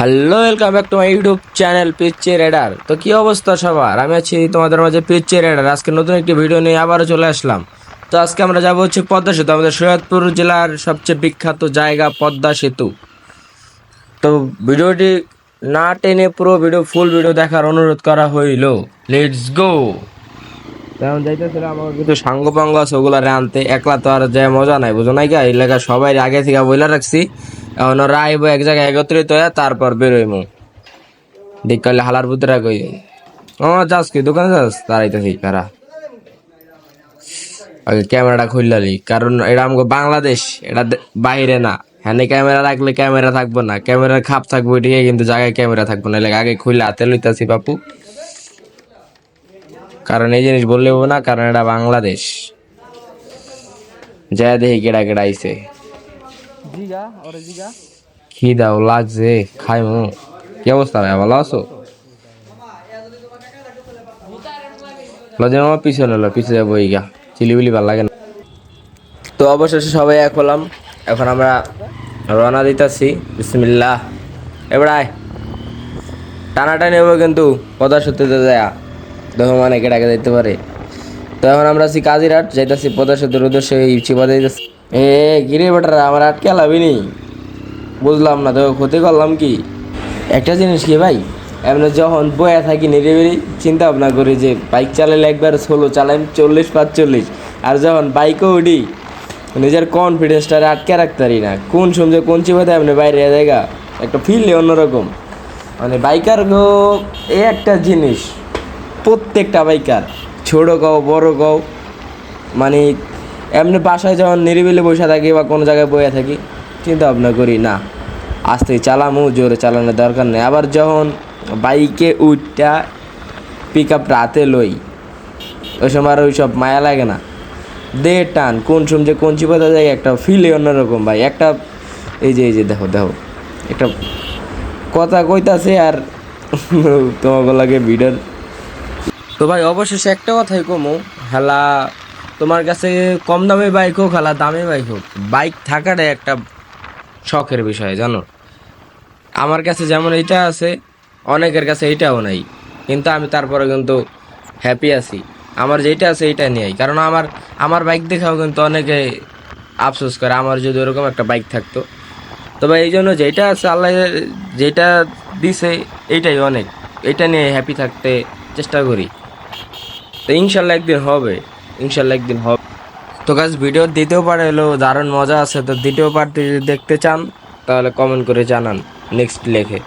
Hello welcome back to my YouTube channel পিচ্ছে রেডার তো কি অবস্থা সবার? আমি আছি তোমাদের মাঝে পিচ্ছে রেডার আজকে নতুন একটি ভিডিও নিয়ে আবারও চলে আসলাম। তো আজকে আমরা যাব হচ্ছে পদ্মা সেতু, আমাদের সৈয়দপুর জেলার সবচেয়ে বিখ্যাত জায়গা পদ্মা সেতু। তো ভিডিওটি না টেনে পুরো ভিডিও ফুল ভিডিও দেখার অনুরোধ করা হইল। লেটস গো তেমন যাইতেছিলাম আমার কিন্তু সাঙ্গ পাঙ্গ আছে ওগুলো আনতে। একলা তো আর যায় মজা নাই, বুঝো নাই গা এই লেখা সবাই আগে থেকে বইলা রাখছি। এখন ওরা আইব এক জায়গায় একত্রিত হয়ে তারপর বেরোইমু। দেখ করলে হালার পুতরা কই? ও, যাস কি, দোকানে যাস? তারাইতেছি কারা আগে ক্যামেরাটা খুললালি, কারণ এটা আমাকে বাংলাদেশ, এটা বাইরে না। হ্যাঁ ক্যামেরা রাখলে ক্যামেরা থাকব না। ক্যামেরার খাপ থাকব এদিকে, কিন্তু জায়গায় ক্যামেরা থাকব না। আগে খুললে হাতে লইতাছি বাপু। কারণ এই জিনিস বললে না, কারণ এটা বাংলাদেশ। যা দেখি কেডা কেডা আইছে। লাগছে অবস্থা ভালো আছো? আমার পিছনে যাব লাগে না। তো অবশেষে সবাই এক হলাম। এখন আমরা রওনা দিতেছি। বিসমিল্লাহ। এবার আয়। টানাটানি হবে কিন্তু, কথা সত্যিতে যায়। দেখো মানে কেটাকে যাইতে পারে। তো এখন আমরা আছি কাজিরহাট, যাইতেছি পদা সেতুর উদ্দেশ্যে এই চিপা যাইতেছি এ, গিরে বেটারা, আমার আটকে লাভিনি বুঝলাম না তো, ক্ষতি করলাম কি? একটা জিনিস কি ভাই? এমনি যখন বয়া থাকি নিরিবিলি চিন্তা ভাবনা করি যে বাইক চালালে একবার ষোলো চালাই চল্লিশ, পাঁচচল্লিশ। আর যখন বাইকও উঠি, নিজের কনফিডেন্সটা আটকে রাখতে পারি না। কোন সময় কোন চিপাতে আপনি বাইরে জায়গা, একটা ফিল অন্যরকম। মানে বাইকার এই একটা জিনিস। প্রত্যেকটা বাইকার, ছোটো গাও বড় গাও মানে এমনি বাসায় যখন নিরিবিলি বসে থাকি বা কোনো জায়গায় বসে থাকি চিন্তা ভাবনা করি, না আস্তে চালামু, জোরে চালানোর দরকার নেই। আবার যখন বাইকে উঠটা পিক আপ রাতে লই ওই সময় আর ওই সব মায়া লাগে না। দে টান, কোন সময় কোন চিপাতে যায়, একটা ফিলে অন্যরকম ভাই। একটা, এই যে এই যে, দেখো দেখো, একটা কথা কইতাছে আর তোমাকে লাগে ভিডিওর তো ভাই, অবশেষে একটা কথাই কমো, হেলা তোমার কাছে কম দামে বাইক হোক হেলা দামে বাইক হোক বাইক থাকাটাই একটা শখের বিষয়, জানো? আমার কাছে যেমন এইটা আছে, অনেকের কাছে এইটাও নাই। কিন্তু আমি তারপরে কিন্তু হ্যাপি আছি। আমার যেটা আছে এইটা নিয়েই কারণ আমার আমার বাইক দেখাও কিন্তু অনেকে আফসোস করে, আমার যদি ওরকম একটা বাইক থাকতো। তবে এই জন্য যেটা আছে আল্লাহ যেটা দিছে, এইটাই অনেক। এটা নিয়ে হ্যাপি থাকতে চেষ্টা করি। তো ইনশাল্লাহ একদিন হবে। ইনশাল্লাহ একদিন হবে। তো গাছ ভিডিও দ্বিতীয় পার্ট এলো, দারুণ মজা আছে। তো দ্বিতীয় পার্টটি যদি দেখতে চান, তাহলে কমেন্ট করে জানান নেক্সট লেখে।